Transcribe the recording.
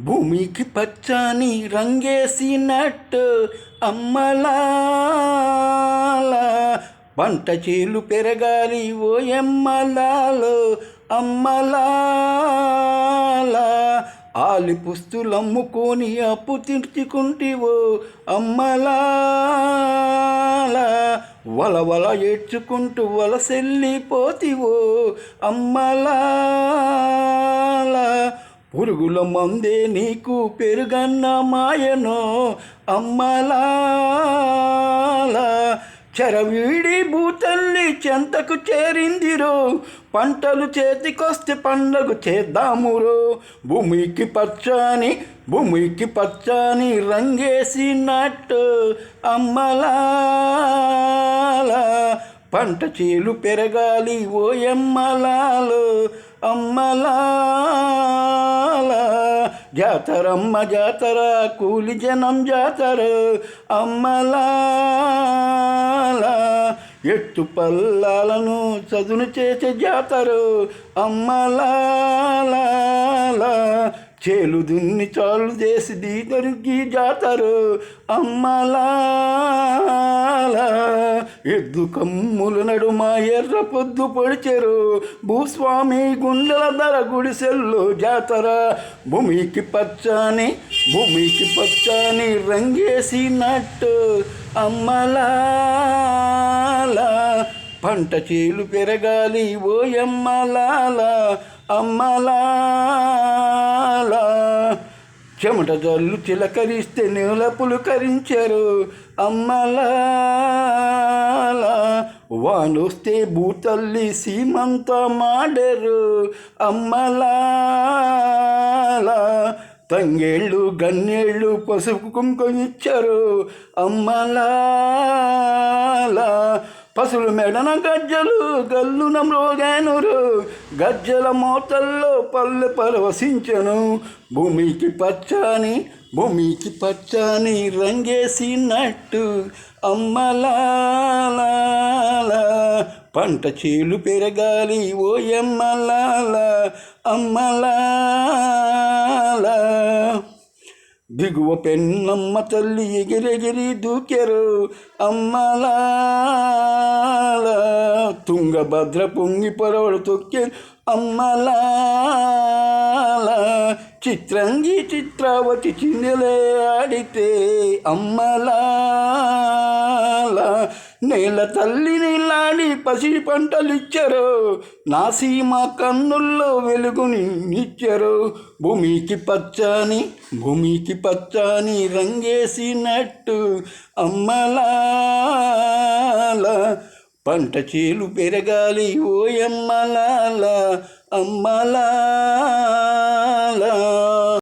భూమికి పచ్చని రంగేసినట్టు అమ్మలా పంట చేలు పెరగాలి ఓ ఎమ్మలాలు అమ్మలాలా. ఆలి పుస్తులు అమ్ముకొని అప్పు తీర్చుకుంటివో అమ్మలాల. వల వల ఏడ్చుకుంటూ వలసెల్లిపోతివో అమ్మలాల. పురుగుల మందే నీకు పెరుగన్న మాయనో అమ్మలాల. చెరవీడి భూతల్లి చెంతకు చేరిందిరో. పంటలు చేతికొస్తే పండగ చేద్దామురో. భూమికి పచ్చని భూమికి పచ్చని రంగేసినట్టు అమ్మలాల. పంట చేలు పెరగాలి ఓ ఎమ్మలాలో అమ్మలాల. జాతరమ్మ జాతర కూలి జనం జాతర అమ్మలాల. ఎత్తు పల్లాలను చదును చేసే జాతర అమ్మలా చేలు దున్ని చాలు చేసి దీదరికి జాతరు. అమ్మలాల ఎద్దు కమ్ముల నడుమ ఎర్ర పొద్దు పొడిచెరు. భూస్వామి గుండెల ధర గుడిసెల్లు జాతర. భూమికి పచ్చని భూమికి పచ్చని రంగేసినట్టు అమ్మలాల పంట చేలు పెరగాలి ఓ అమ్మలా చెమట జల్లు చిలకరిస్తే నీల పులుకరించరు. అమ్మలా వానొస్తే భూతల్లి సీమంత మాడరు. అమ్మలా తంగేళ్ళు గన్నేళ్ళు పసుపు కుంకుమ ఇచ్చారు. అమ్మలా పసులు మెడన గజ్జలు గల్లున మ్రోగానురు గజ్జల మోతల్లో పల్లె పరవశించను. భూమికి పచ్చని భూమికి పచ్చని రంగేసినట్టు అమ్మలాల పంట చేలు పెరగాలి ఓ అమ్మలా దిగువ పెన్నమ్మ తల్లి ఎగిరెగిరి దూకెరు అమ్మలాల తుంగభద్ర పొంగి పొరవడు తొక్కెరు అమ్మలాల చిత్రంగి చిత్రావతి చిందెలే ఆడితే అమ్మలాల. నేల తల్లి నీలాడి పసిడి పంటలిచ్చారు. నా సీమ కన్నుల్లో వెలుగుని ఇచ్చారు భూమికి పచ్చని భూమికి పచ్చని రంగేసినట్టు అమ్మలాలా. పంట చీలు పెరగాలి ఓయమ్మలాల అమ్మలా